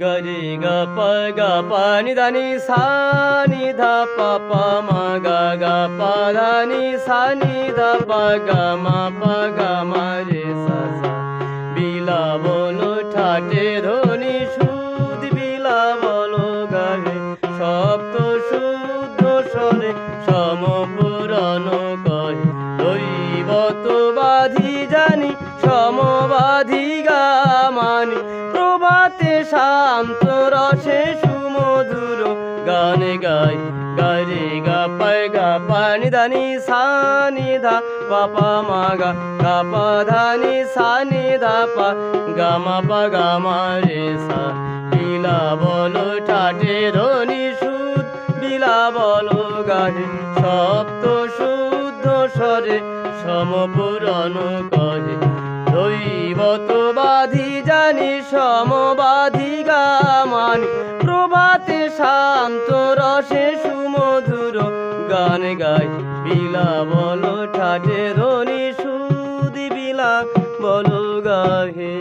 গরে গ প গ প নি ধা নি সা নি ধা প প ম গ গ প ধা নি সা নি ধা প গ ম প গ ম রে সা সা বিলা বলো ঠাটে ধনি সুদ বিলা বলো গাহে সপ্ত শুদ্ধ স্বরে সম পুরাণ কহে দৈবত বাধি জানি সমবাধি গাই গারে গা পায় গা পানি দানি সানি ধা পাপা মাগা গা পা ধানি সানি ধা পা গামা পা গামা রে সা বিলা বলো ঠাটে ধনি সুদ বিলা বলো গাহে সপ্ত শুদ্ধ স্বরে সমপুরণ কহে দৈবত বাধি জানি সমবাধি গামানি প্রভাতে শান্ত রসে সুমধুর গান গাই। বিলা বলো ঠাটে ধনি সুদি বিলা বলো গাহে।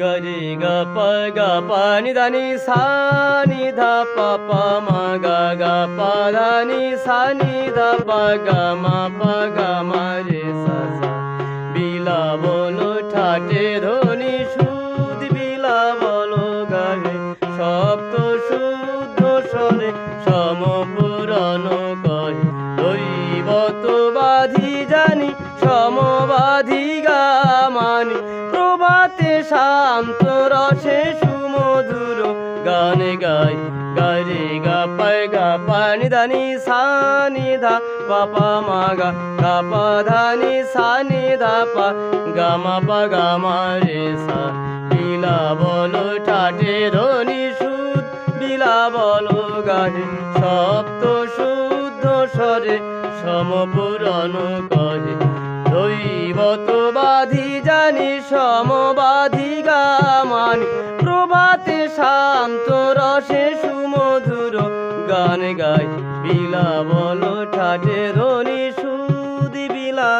গরে গ প গ প নি ধা প ম গ গ প ধা নি সা নি ধা প গ ম প গ ম রে সা। বিলা বলো ঠাটে ধনি সুদ বিলা বলো গাহে সপ্ত শুদ্ধ স্বরে সম পুরাণ কহে দৈবত বাধি জানি সমবাধি গামানি প্রভাতে শান্ত রসে সুমধুর গানে গাই গা পায় গা পানি দানি সানি ধা পাপা মাগা গা পা ধানি সানি ধা পা পা গামা রে সা বিলা বলো ঠাটে ধনি সুদ বিলা বলো গাহে সপ্ত শুদ্ধ স্বরে সমপুরণ কহে দৈবত বাধি জানি সমবাধি গামানি প্রভাতে শান্ত রসে সুমধুর গান গাই। বিলা বলো ঠাটে ধনি সুদি বিলা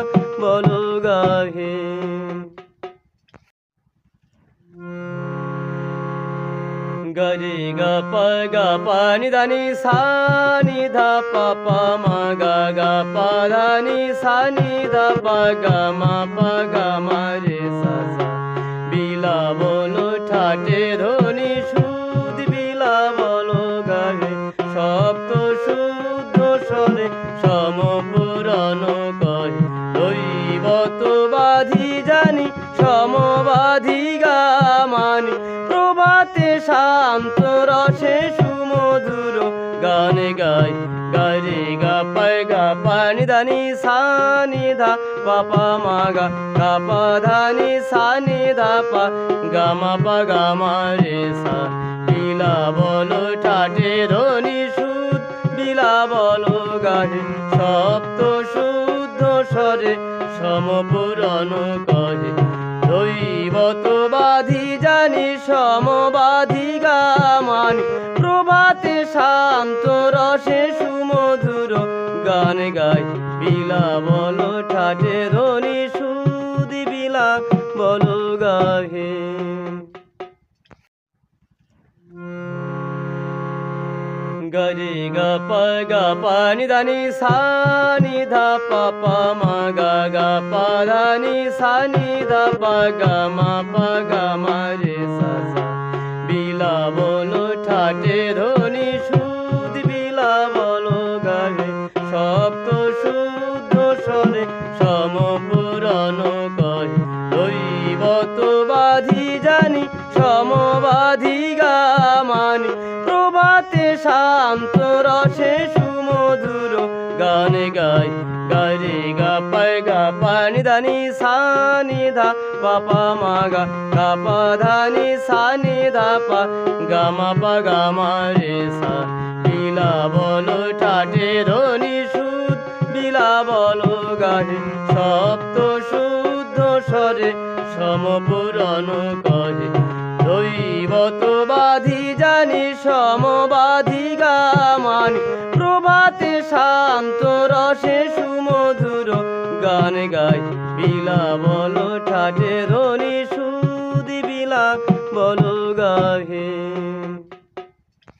বলো গাহে। গরে গ প গ প নি ধা প প ম গ গ প ধা নি সা নি ধা প গ ম প গ ম রে সা বিলা বলো ঠাটে ধনি সমবাধি গামানি প্রভাতে শান্ত রসে সুমধুর গানে গাই গারে গা পায় গা পানি দানি সানি ধা পাপা মাগা গা পা ধানি সানি ধা পা গামা পা গামা রে সা। বিলা বলো ঠাটে ধনি সুদ বিলা বলো গাহে সপ্ত শুদ্ধ স্বরে, সমপুরণ কহে। দৈবত বাধি জানি সমবাধি গামানি, প্রভাতে শান্ত রসে সুমধুর গান গাই। বিলা বল ঠাটে ধনি সুদি বিলা বল গাহে। গরে গ প গ প নি ধা নি সা নি ধা প প ম গ গ প ধা নি সা নি ধা প গ ম প গ ম রে সা সা বিলা বলো ঠাটে ধনি সুদ বিলা বলো গাহে সপ্ত শুদ্ধ স্বরে সম পুরাণ কহে দৈবত বাধি জানি সমবাধি গামানি প্রভাতে শান্ত রসে সুমধুর গানে গাই। গারে গা পায় গা পানি দানি সানি ধা পাপা মাগা গা গা, পা, ধানি সানি ধা, পা গামা পা গামা রে, সা। বিলা বলো ঠাটে ধনি সুদ বিলা বলো গাহে সপ্ত শুদ্ধ স্বরে সমপুরণ কহে দৈবত বাধি জানি সমবাধি প্রভাতে সুমধুর গান গাই বিলা বলো ঠাটে ধনি সুদি বিলা বলো গাহে।